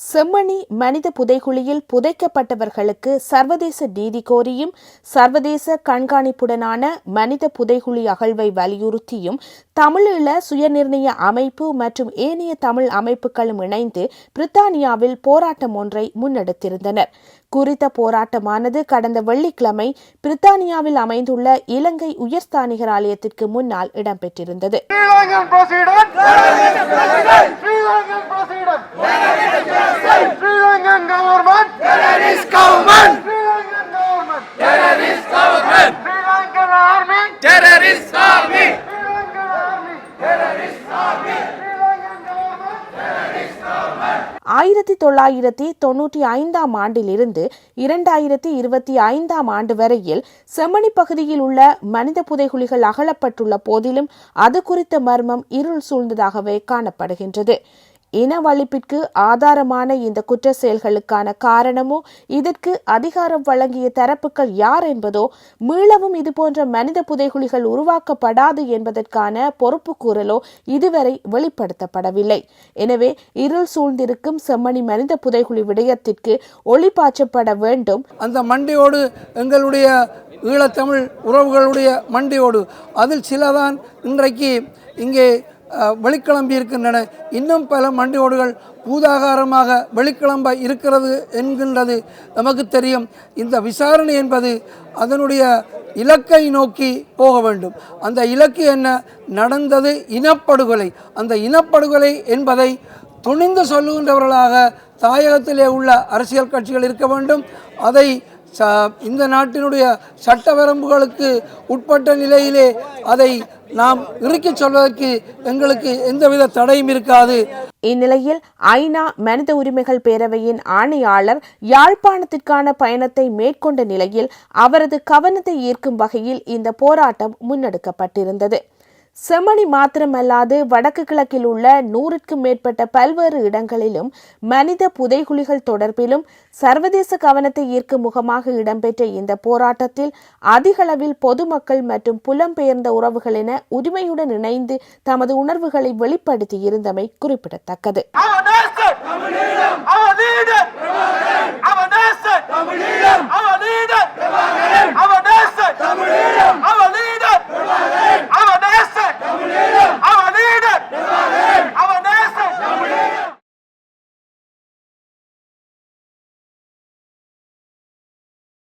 செம்மணி மனித புதைகுழியில் புதைக்கப்பட்டவர்களுக்கு சர்வதேச நீதி கோரியும் சர்வதேச கண்காணிப்புடனான மனித புதைகுழி அகழ்வை வலியுறுத்தியும் தமிழீழ சுயநிர்ணய அமைப்பு மற்றும் ஏனைய தமிழ் அமைப்புகளும் இணைந்து பிரித்தானியாவில் போராட்டம் ஒன்றை முன்னெடுத்திருந்தனர். குறித்த போராட்டமானது கடந்த வெள்ளிக்கிழமை பிரித்தானியாவில் அமைந்துள்ள இலங்கை உயர்ஸ்தானிகர் ஆலயத்திற்கு முன்னால் இடம்பெற்றிருந்தது. ஆயிரத்தி தொள்ளாயிரத்தி தொன்னூற்றி ஐந்தாம் ஆண்டிலிருந்து இரண்டாயிரத்தி இருபத்தி ஐந்தாம் ஆண்டு வரையில் செம்மணி பகுதியில் உள்ள மனித புதைகுழிகள் அகலப்பட்டுள்ள போதிலும் அது குறித்த மர்மம் இருள் சூழ்ந்ததாகவே காணப்படுகின்றது. இனவழிப்பிற்கு ஆதாரமான இந்த குற்ற செயல்களுக்கான காரணமோ இதற்கு அதிகாரம் வழங்கிய தரப்புகள் யார் என்பதோ மீளவும் இதுபோன்ற மனித புதைகுழிகள் உருவாக்கப்படாது என்பதற்கான பொறுப்பு கூறலோ இதுவரை வெளிப்படுத்தப்படவில்லை. எனவே இருள் சூழ்ந்திருக்கும் செம்மணி மனித புதைகுழி விடயத்திற்கு ஒளி பாய்ச்சப்பட வேண்டும். அந்த மண்டியோடு எங்களுடைய ஈழத்தமிழ் உறவுகளுடைய மண்டியோடு அதில் சிலதான் இன்றைக்கு இங்கே வெளிக்கிளம்பி இருக்கின்றன. இன்னும் பல மண்டியோடுகள் பூதாகாரமாக வெளிக்கிளம்ப இருக்கிறது என்கின்றது நமக்கு தெரியும். இந்த விசாரணை என்பது அதனுடைய இலக்கை நோக்கி போக வேண்டும். அந்த இலக்கு என்ன? நடந்தது இனப்படுகொலை. அந்த இனப்படுகொலை என்பதை துணிந்து சொல்லுகின்றவர்களாக தாயகத்திலே உள்ள அரசியல் கட்சிகள் இருக்க வேண்டும். அதை ச இந்த நாட்டினுடைய சட்ட வரம்புகளுக்கு உட்பட்ட நிலையிலே அதை நாம் இறுக்கிச் சொல்வதற்கு எங்களுக்கு எந்தவித தடையும் இருக்காது. இந்நிலையில் ஐநா மனித உரிமைகள் பேரவையின் ஆணையாளர் யாழ்ப்பாணத்திற்கான பயணத்தை மேற்கொண்ட நிலையில் அவரது கவனத்தை ஈர்க்கும் வகையில் இந்த போராட்டம் முன்னெடுக்கப்பட்டிருந்தது. செம்மணி மாத்திரமல்லாது வடக்கு கிழக்கில் உள்ள நூறுக்கும் மேற்பட்ட பல்வேறு இடங்களிலும் மனித புதைகுழிகள் தொடர்பிலும் சர்வதேச கவனத்தை ஈர்க்கும் முகமாக இடம்பெற்ற இந்த போராட்டத்தில் அதிகளவில் பொதுமக்கள் மற்றும் புலம்பெயர்ந்த உறவுகள் என உரிமையுடன் இணைந்து தமது உணர்வுகளை வெளிப்படுத்தி இருந்தமை குறிப்பிடத்தக்கது.